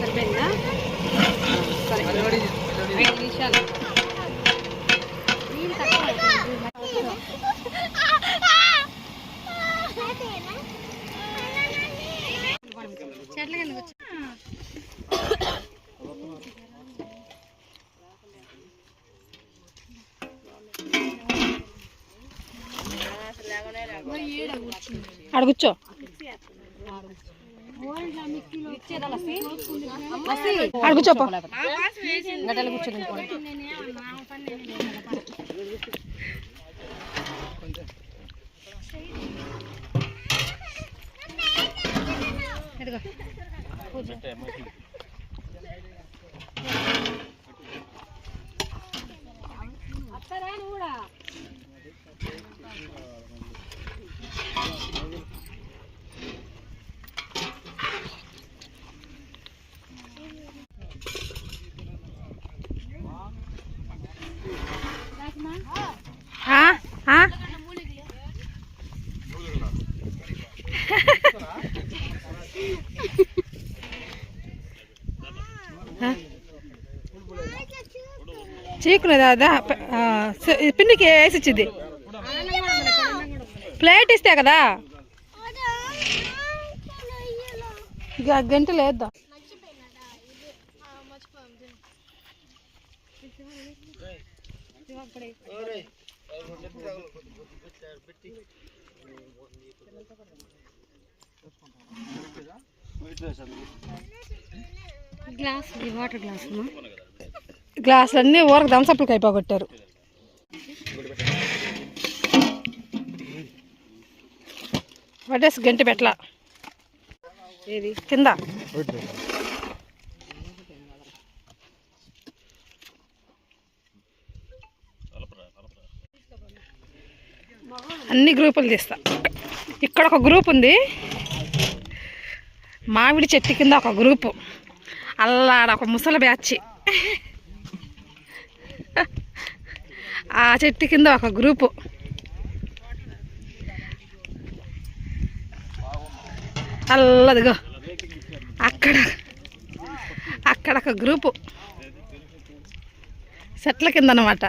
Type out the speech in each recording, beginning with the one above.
సరిపోయిందా? సరే. ఐదు నిమిషాలు. ఆడ కూర్చో. ఆడ గడ్డలు కూర్చొని ఇదిగో ఆ? ఆ? చీకులు దాదా పిండికి వేసి ఇచ్చింది ప్లేట్ ఇస్తే కదా? ఇక గంట లేద్దాం. గ్లాస్ వాటర్ గ్లాస్ గ్లాసులన్నీ ఊరకు దంసప్పులకి అయిపోగొట్టారు వడ్డేసి గంట పెట్ల ఏది? కింద. అన్ని గ్రూపులు తీస్తా. ఇక్కడ ఒక గ్రూప్ ఉంది. మామిడి చెట్టు కింద ఒక గ్రూపు. అల్లాడ ఒక ముసలి బ్యాచ్. ఆ చెట్టు కింద ఒక గ్రూపు. అల్లదిగో అక్కడ అక్కడ ఒక గ్రూపు. చెట్ల కింద అనమాట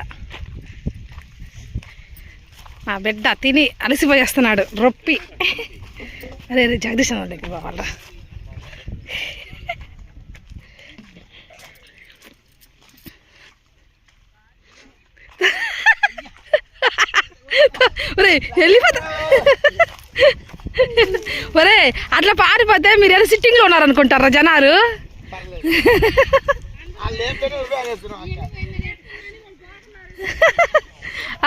మా బిడ్డ తిని అలసిపోయేస్తున్నాడు రొప్పి. అదే అరే జగదీశ్ అన్న ఒరే వెళ్ళిపోతా. ఒరే అట్లా పారిపోతే మీరు ఏదో సిట్టింగ్లో ఉన్నారనుకుంటారా జనాలు?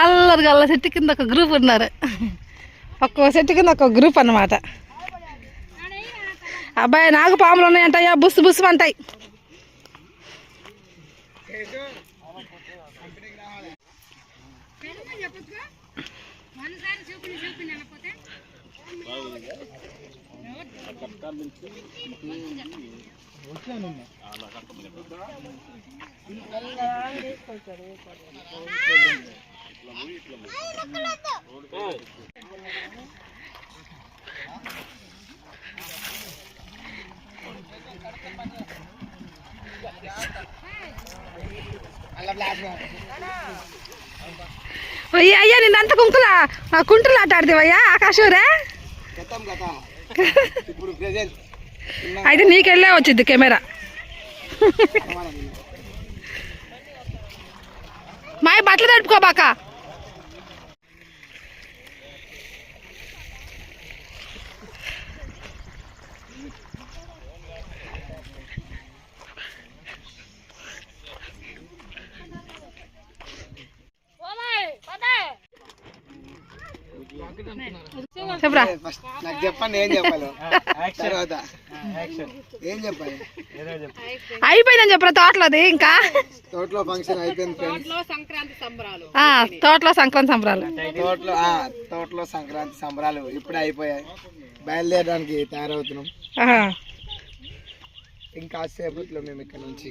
అల్లరి గల్ల చెట్టు కింద ఒక గ్రూప్ ఉన్నారు. ఒక్కో చెట్టు కింద ఒక్కో గ్రూప్ అన్నమాట. అబ్బాయి నాగు పాములు ఉన్నాయంటాయా? బుస్సు బుస్సు అంటాయి. అయ్యా అయ్యా నిన్న అంత కుంకుల? కుంటులు ఆట ఆడితేవయ్యా ఆకాశూరే అయితే నీకెళ్ళే వచ్చింది కెమెరా. మాయ బట్టలు తడుపుకోబాక చెప్పురా? నాకు చెప్పండి ఏం చెప్పాలి. తర్వాత. ఏం చెప్పాలి? అయిపోయిందని చెప్పరా తోటలోది ఇంకా? తోటలో ఫంక్షన్ అయిపోయింది తోటలో సంక్రాంతి సంబరాలు. తోటలో ఆ, తోటలో సంక్రాంతి సంబరాలు ఇప్పుడే అయిపోయాయి. బయలుదేరడానికి తయారవుతున్నాం. ఇంకా సేపట్లో మేము ఇక్కడ నుంచి.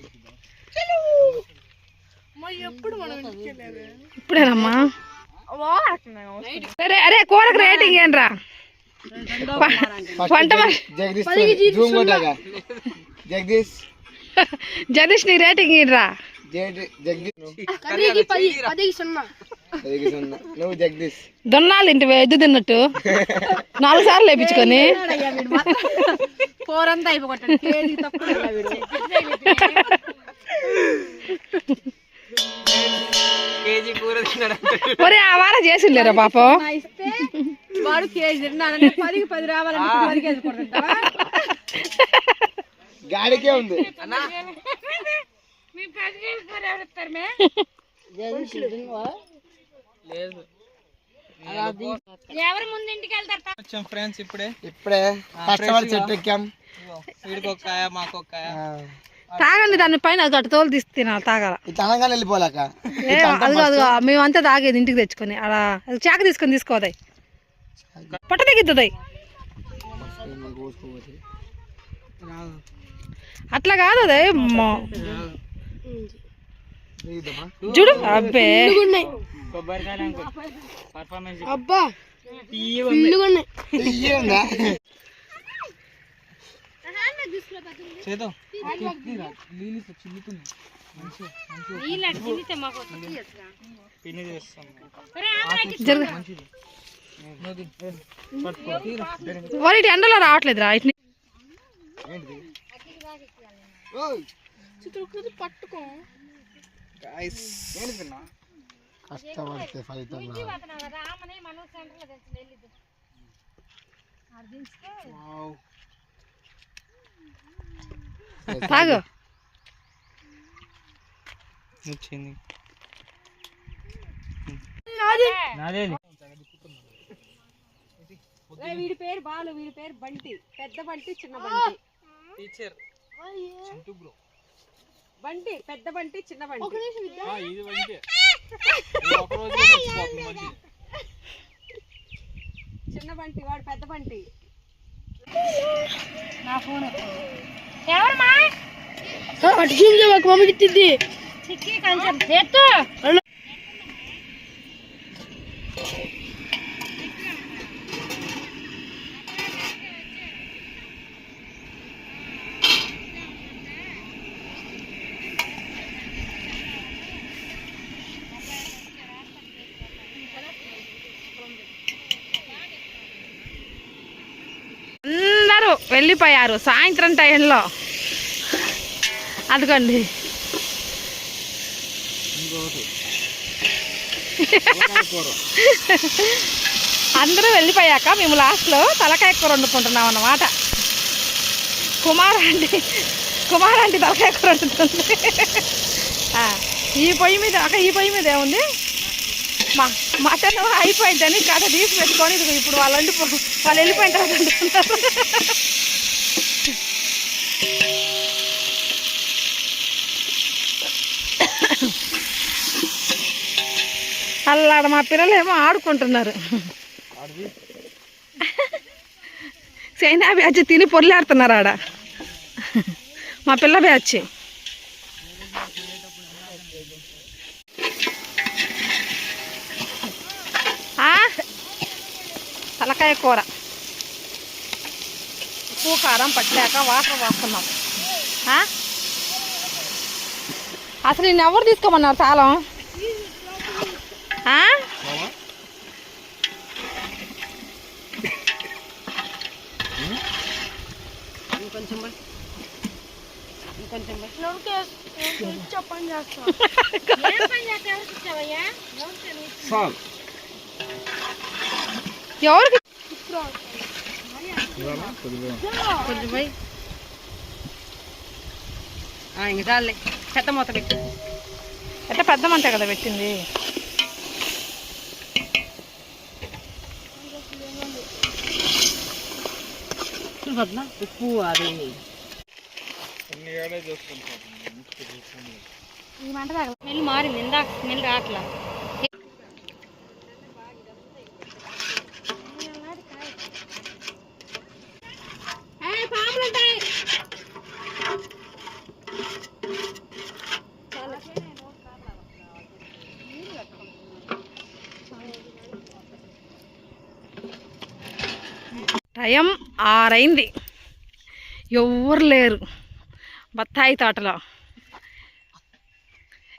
ఇప్పుడేనమ్మా? అరే అరే కూరకు రేటింగ్ ఏంట్రా వంట మరి జగదీష్ జగదీష్. నీ రేటింగ్ జగదీష్. జగదీష్. దొన్నాలు ఇంటి ఎద్దు తిన్నట్టు. నాలుగు సార్లు లేపించుకొని. అయిపోగొట్టాడు. ఒరే ఆ వారం చేసిండ్లేరా పాపం. ఇస్తే వాడు కేజీ పదికి పది రావాలంటే పది కేజీ కొడుతుంటావా గాడికే ఉంది. ఎవరు ముందు ఇంటికి వెళ్తారు? వచ్చాం ఫ్రెండ్స్ ఇప్పుడే. ఇప్పుడే చెట్టు ఎక్కాం వీడికి ఒక కాయ మాకు ఒక కాయ ఆ. తాగండి దాని పైన గట్టు తోలు తీసి తినాలి తాగాల. అనగానే వెళ్ళిపోలేక ఏ, అది కాదు మేమంతా తాగేది ఇంటికి తెచ్చుకొని అలా అది చాక తీసుకొని తీసుకోదాయి పట్ట తగ్గిద్దాయి అట్లా కాదు అదే చూడు అబ్బే. అబ్బా? చేద్దాం. నీళ్ళు చిల్లుతున్నాయి. పిన్ని చేస్తాం జరుగు వారి ఎండలో రావట్లేదురా ఇటు ఏంటిది? ఓయ్, ఏంటి పిన్న? కష్టపడితే ఫలితం. తాగు వచ్చింది వీడి పేరు బాలు వీడి పేరు బంటి. పెద్ద బంటి చిన్న Bunty. Teacher Chintu bro. Bunty పెద్ద బంటి చిన్న బంటి. ఇది మంచిది చిన్న బంటి వాడు పెద్ద బంటి. అందరూ వెళ్ళిపోయారు. సాయంత్రం టైంలో. అదిగోండి. అందరూ వెళ్ళిపోయాక మేము లాస్ట్లో తలకాయ కూర వండుకుంటున్నాం అన్నమాట. కుమార్ ఆంటీ కుమార్ అండి తలకాయ కూర వండుతుంది. ఈ పొయ్యి మీద అక్క ఈ పొయ్యి మీద ఏముంది? మా మటన్ అయిపోయిందని కథ తీసి పెట్టుకొని ఇదిగో ఇప్పుడు వాళ్ళు వండిపో వాళ్ళు వెళ్ళిపోయిన తర్వాత వండుకుంటారు. అల్లాడ మా పిల్లలు ఏమో ఆడుకుంటున్నారు. చైనా బ్యాచ్ తిని పొర్లాడుతున్నారు ఆడ. మా పిల్ల బ్యాచ్. తలకాయ కూర. ఉప్పు కారం పట్టలేక వాటర్ పోస్తున్నాం. అసలు నిన్ను ఎవరు తీసుకోమన్నారు తాళం? ఇంకొంచెం. ఎవరికి? కొంచెం పోయి ఆ, ఇంక చాలే. చెత్త మూత పెట్టు అంటే పెద్ద మంట కదా పెట్టింది. పద్మ ఉప్పు అది. స్మెల్ మారింది. ఇందాక స్మెల్ రావట్లా టైం ఆరైంది. ఎవ్వరు లేరు. బత్తాయి తోటలో.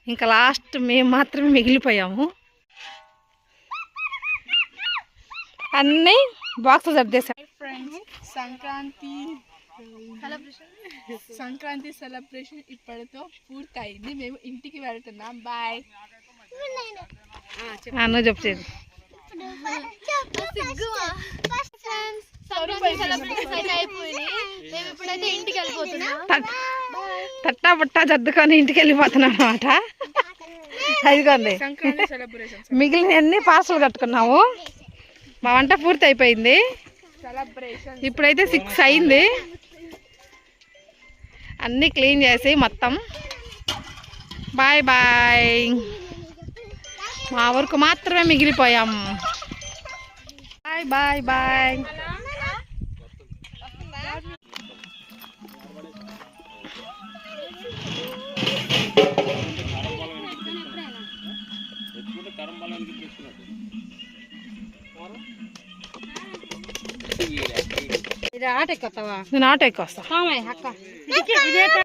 ఇంకా లాస్ట్ మేము మాత్రమే మిగిలిపోయాము. అన్నీ బాక్స్ సర్దేశాం. సంక్రాంతి సంక్రాంతి సెలబ్రేషన్ ఇప్పటితో పూర్తయింది. మేము ఇంటికి వెళ్తున్నాం. బాయ్. అన్న చెప్పేది తట్టా బుట్టా జద్దుకొని ఇంటికి వెళ్ళిపోతున్నాం అనమాట అదిగోండి మిగిలిన అన్ని పార్సల్ కట్టుకున్నాము. మా వంట పూర్తి అయిపోయింది సెలబ్రేషన్ ఇప్పుడైతే సిక్స్ అయింది. అన్నీ క్లీన్ చేసి మొత్తం. Bye bye. మా వరకు మాత్రమే మిగిలిపోయాం. Bye bye bye. ఇది ఆట కొత్తవా నేను ఆటో ఎక్కొస్తా అక్క.